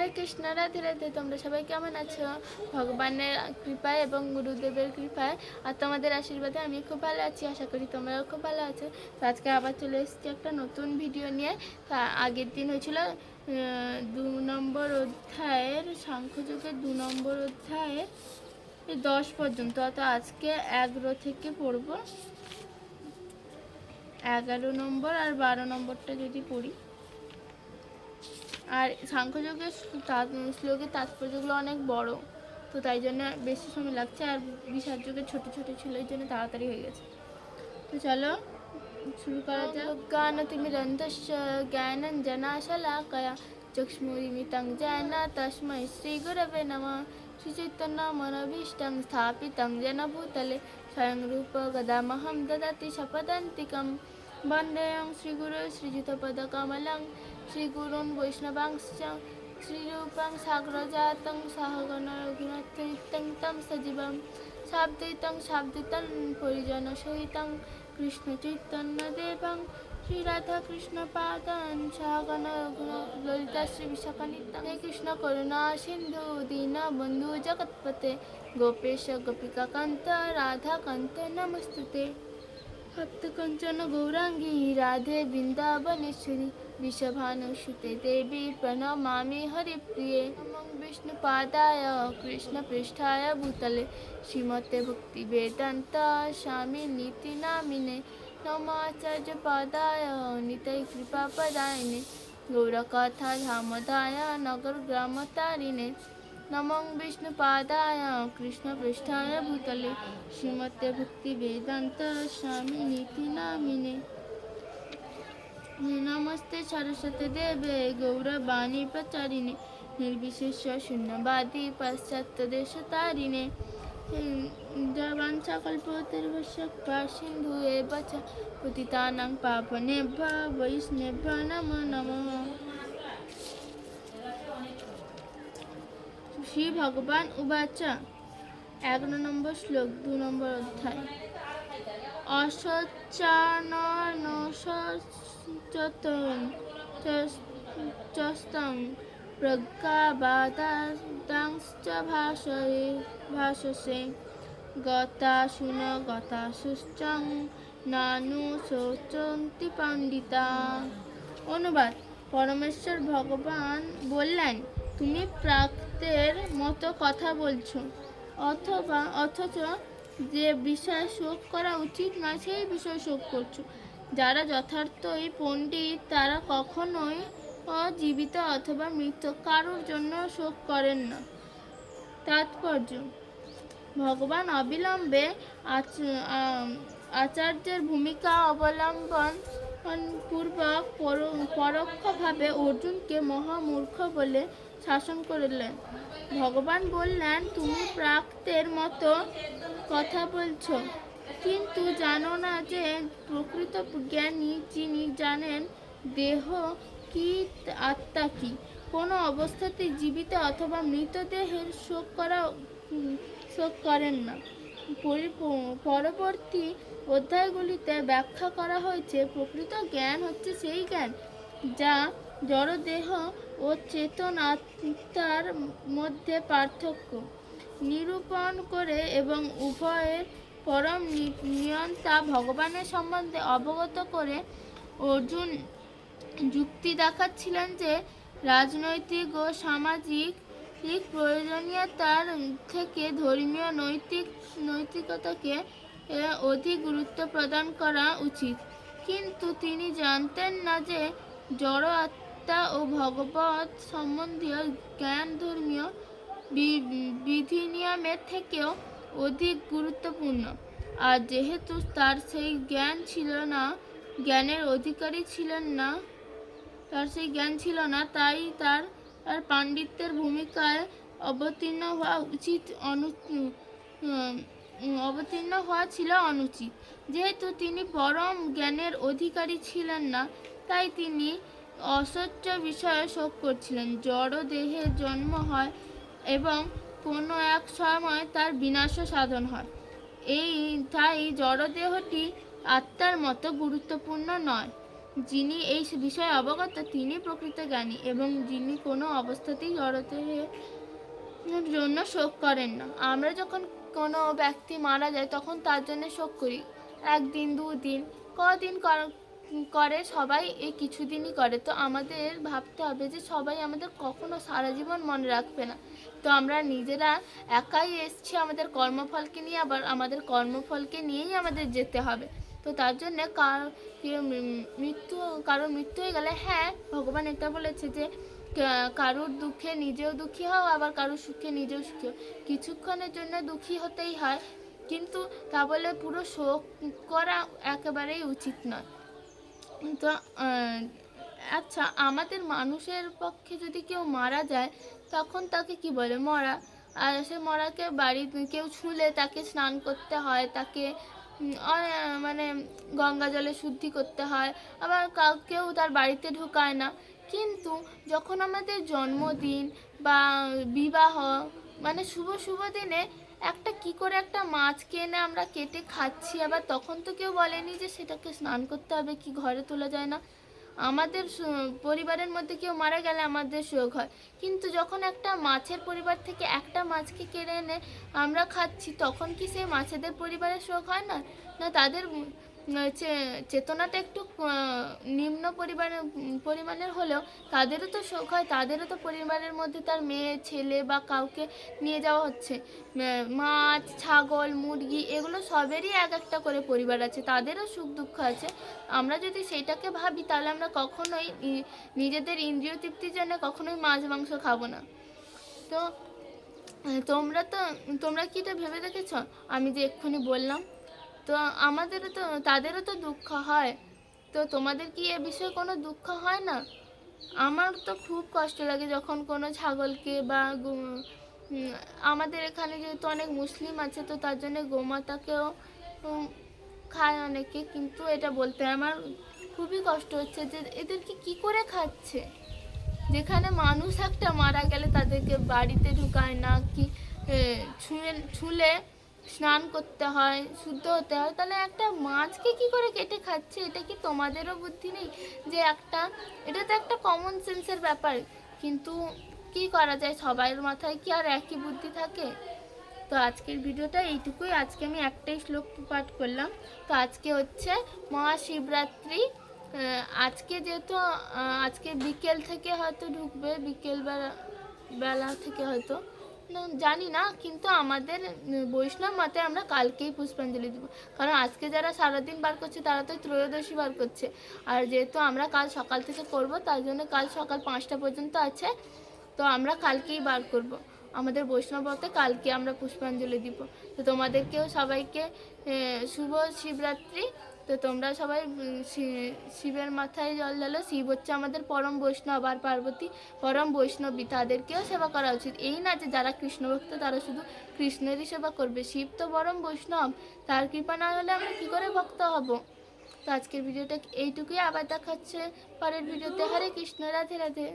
হরে কৃষ্ণ, রাধে রাধে। তোমরা সবাই কেমন আছো? ভগবানের কৃপায় এবং গুরুদেবের কৃপায়। আর তোমাদের আশীর্বাদে আমি খুব ভালো আছি, আশা করি তোমরাও খুব ভালো আছো। তো আজকে আবার চলে এসেছি একটা নতুন ভিডিও নিয়ে। তা আগের দিন হয়েছিল দু নম্বর অধ্যায়ের, সাংখ্যযুগের দু নম্বর অধ্যায়ের দশ পর্যন্ত। তো আজকে এগারো থেকে পড়ব। এগারো নম্বর আর বারো নম্বরটা যদি পড়ি। আর সাংখ্যযোগের শ্লোকের তাৎপর্যগুলো অনেক বড়, তো তাই জন্য বেশি সময় লাগছে আর বিশার যুগের ছোটো ছোটো ছিল, এই জন্য তাড়াতাড়ি হয়ে গেছে। তো চলো, শুরু করা যাক। গান তুমি রন্ধস্য জ্ঞানন জনাশলাকয়া চক্ষুরিমিতং জেন তস্মৈ শ্রীগুরবে নমঃ শ্রীচৈতন্যমনভীষ্টং স্থাপিতং যেন ভূতলে স্বয়ং রূপ গদামহং দদাতি শপদন্তিকম বন্দেয়ং শ্রীগুরু শ্রীযুতপদকমলং শ্রীগুরুন বৈষ্ণবাংশং শ্রীরূপং সাগ্রজাতং সহগণ রঘুনাথ নিত্যং তম সজীবম শাব্দিতং শাব্দিতং পরিজন সহিতং কৃষ্ণ চৈতন্য দেবং শ্রীরাধা কৃষ্ণ পাদান সহগণ রঘুন ললিতা শ্রী বিশাখা নিত্যং কৃষ্ণ করুণা সিন্ধু দীন বন্ধু জগৎপতে গোপেশ গোপিকা কান্ত রাধা কান্ত নমস্তুতে সপ্তকঞ্চন গৌরাঙ্গী রাধে বৃন্দাবনেশ্বরী ভক্তি বেদান্ত স্বামী নীতি নামিনে নমাচার্য পাদায় নিতাই কৃপা পদায়নে গৌরকথা ধামদায় নগর গ্রাম তারিণে নমং বিষ্ণুপাদায় কৃষ্ণপৃষ্ঠায় ভূতলে শ্রীমতে ভক্তি বেদান্ত স্বামী নীতি নামিনে নমস্তে সরস্বতী দেবে গৌরবাণী প্রচারিণে নির্বিশেষ শূন্যবাদী পাশ্চাত্য দেশ তারিণে। জবান সকল পোতের কৃপা সিন্ধু এ বচ পতিতানাং পাপনেভ্য বৈষ্ণেভ্য নম নমঃ। শ্রী ভগবান উবাচা, এগারো নম্বর শ্লোক, দু নম্বর অধ্যায়। অসচ্চাননসচতং চস্তং প্রজ্ঞাবাদাংশ্চ ভাষয়ে ভাষসে। গতা শুন, গতা সুশ্চং, নানু শোচন্তি পণ্ডিতা। অনুবাদ, পরমেশ্বর ভগবান বললেন, তুমি প্রাক্তের মতো কথা বলছো। অথবা, অথচ যে বিষয়ে শোক করা উচিত নয়, সেই বিষয়ে শোক করছ। যারা যথার্থই পণ্ডিত, তারা কখনোই জীবিত অথবা মৃত, কারোর জন্য শোক করেন না। তাৎপর্য, ভগবান অবিলম্বে আচ- আচার্যের ভূমিকা অবলম্বন পূর্বক পর- পরোক্ষভাবে অর্জুনকে মহামূর্খ বলে শাসন করলেন। ভগবান বললেন, তুমি প্রাক্তের মতো কথা বলছো। কিন্তু জানো না যে প্রকৃত জ্ঞানী যিনি জানেন দেহ কি, আত্মা কি। কোনো অবস্থাতে জীবিত অথবা মৃতদেহের শোক করা শোক করেন না। পরবর্তী অধ্যায়গুলিতে ব্যাখ্যা করা হয়েছে, প্রকৃত জ্ঞান হচ্ছে সেই জ্ঞান যা জড়দেহ ও চেতন আত্মার মধ্যে পার্থক্য। নিরূপণ করে এবং উভয়ের পরম নিয়ন্তা ভগবানের সম্বন্ধে অবগত করে অর্জুন যুক্তি দেখাচ্ছিলেন যে রাজনৈতিক ও সামাজিক ঠিক প্রয়োজনীয়তার থেকে ধর্মীয় নৈতিক, নৈতিকতাকে অধিক গুরুত্ব প্রদান করা উচিত। কিন্তু তিনি জানতেন না যে জড় আত্মা ও ভগবত সম্বন্ধীয় জ্ঞান ধর্মীয় বিধিনিয়মের থেকেও অধিক গুরুত্বপূর্ণ। আর যেহেতু তার সেই জ্ঞান ছিল না, জ্ঞানের অধিকারী ছিলেন না, তার সেই জ্ঞান ছিল না, তাই তার তার পাণ্ডিত্যের ভূমিকায় অবতীর্ণ হওয়া উচিত অনু অবতীর্ণ হওয়া ছিল অনুচিত। যেহেতু তিনি পরম জ্ঞানের অধিকারী ছিলেন না, তাই তিনি অসহ্য বিষয়ে শোক করছিলেন। জড় দেহে জন্ম হয় এবং কোনো এক সময় তার বিনাশও সাধন হয়। এই, তাই জড়দেহটি আত্মার মতো গুরুত্বপূর্ণ নয়। যিনি এই বিষয়ে অবগত, তিনি প্রকৃত জ্ঞানী এবং যিনি কোনো অবস্থাতেই জড়তের জন্য শোক করেন না। আমরা যখন কোনো ব্যক্তি মারা যায়, তখন তার জন্য শোক করি। একদিন, দুদিন, কদিন করে সবাই এই কিছুদিনই করে। তো আমাদের ভাবতে হবে যে সবাই আমাদের কখনো সারা জীবন মনে রাখবে না। তো আমরা নিজেরা একাই এসছি আমাদের কর্মফলকে নিয়ে, আবার আমাদের কর্মফলকে নিয়েই আমাদের যেতে হবে। তো তার জন্যে কার মৃত্যু কারোর মৃত্যু হয়ে গেলে হ্যাঁ ভগবান এটা বলেছে যে কারোর দুঃখে নিজেও দুঃখী হও, আবার কারোর সুখে নিজেও সুখী হও। কিছুক্ষণের জন্য দুঃখী হতেই হয়, কিন্তু তা বলে পুরো শোক করা একেবারেই উচিত নয়। তো আচ্ছা আমাদের মানুষের পক্ষে যদি কেউ মারা যায়, তখন তাকে কি বলে? মরা। আর সে মরাকে বাড়ি কেউ ছুলে তাকে স্নান করতে হয়, তাকে মানে গঙ্গা জলে শুদ্ধি করতে হয়, আবার কাউকেও তার বাড়িতে ঢোকায় না। কিন্তু যখন আমাদের জন্মদিন বা বিবাহ মানে শুভ শুভ দিনে একটা কি করে একটা মাছ কেনে আমরা কেটে খাচ্ছি, আবার তখন তো কেউ বলেনি যে সেটাকে স্নান করতে হবে, কি ঘরে তোলা যায় না। আমাদের পরিবারের মধ্যে কেউ মারা গেলে আমাদের শোক হয়। কিন্তু যখন একটা মাছের পরিবার থেকে একটা মাছকে কেড়ে এনে আমরা খাচ্ছি, তখন কি সেই মাছেদের পরিবারের শোক হয় না? না, তাদের চেতনাটা একটু নিম্ন পরিমাণে পরিমাণের হলেও তাদেরও তো শোক হয়, তাদেরও তো পরিবারের মধ্যে তার মেয়ে, ছেলে বা কাউকে নিয়ে যাওয়া হচ্ছে। মাছ, ছাগল, মুরগি এগুলো সবেরই এক একটা করে পরিবার আছে, তাদেরও সুখ দুঃখ আছে। আমরা যদি সেইটাকে ভাবি, তাহলে আমরা কখনোই নিজেদের ইন্দ্রিয় তৃপ্তির জন্য কখনোই মাছ, মাংস খাব না। তো তোমরা তো, তোমরা কি এটা ভেবে দেখেছ? আমি যে এক্ষুনি বললাম। তো আমাদেরও তো, তাদেরও তো দুঃখ হয়। তো তোমাদের কি এ বিষয়ে কোনো দুঃখ হয় না? আমার তো খুব কষ্ট লাগে যখন কোনো ছাগলকে বা আমাদের এখানে যেহেতু অনেক মুসলিম আছে, তো তার জন্য গোমাতাকেও খায় অনেকে। কিন্তু এটা বলতে আমার খুবই কষ্ট হচ্ছে যে এদেরকে কি করে খাচ্ছে? যেখানে মানুষ একটা মারা গেলে তাদেরকে বাড়িতে ঢুকায় না, কি ছুঁয়ে, ছুলে স্নান করতে হয়, শুদ্ধ হতে হয়, তাহলে একটা মাছকে কি করে কেটে খাচ্ছে? এটা কি তোমাদেরও বুদ্ধি নেই? যে একটা, এটা তো একটা কমন সেন্সের ব্যাপার, কিন্তু কি করা যায়? সবার মাথায় কি আর একই বুদ্ধি থাকে? তো আজকের ভিডিওটা এইটুকুই। আজকে আমি একটাই শ্লোক পাঠ করলাম। তো আজকে হচ্ছে মহাশিবরাত্রি। আজকে যেহেতু আজকে বিকেল থেকে হয়তো ঢুকবে, বিকেল বেলা বেলা থেকে হয়তো। জানি না, কিন্তু আমাদের বৈষ্ণব মতে আমরা কালকেই পুষ্পাঞ্জলি দেবো। কারণ আজকে যারা সারাদিন বার করছে, তারা তো ত্রয়োদশী বার করছে। আর যেহেতু আমরা কাল সকাল থেকে করব তার জন্য কাল সকাল পাঁচটা পর্যন্ত আছে। তো আমরা কালকেই বার করব। আমাদের বৈষ্ণব মতে কালকে আমরা পুষ্পাঞ্জলি দিব। তো তোমাদেরকেও সবাইকে শুভ শিবরাত্রি। তো তোমরা সবাই শিবের মাথায় জল ঢালো। শিব হচ্ছে আমাদের পরম বৈষ্ণব আর পার্বতী পরম বৈষ্ণবী। তাদেরকেও সেবা করা উচিত। এই না যে যারা কৃষ্ণ ভক্ত, তারা শুধু কৃষ্ণেরই সেবা করবে। শিব তো পরম বৈষ্ণব। তার কৃপা না হলে আমরা কী করে ভক্ত হব? তো আজকের ভিডিওটা এইটুকুই। আবার দেখাচ্ছে পরের ভিডিওতে। হরে কৃষ্ণ, রাধে রাধে।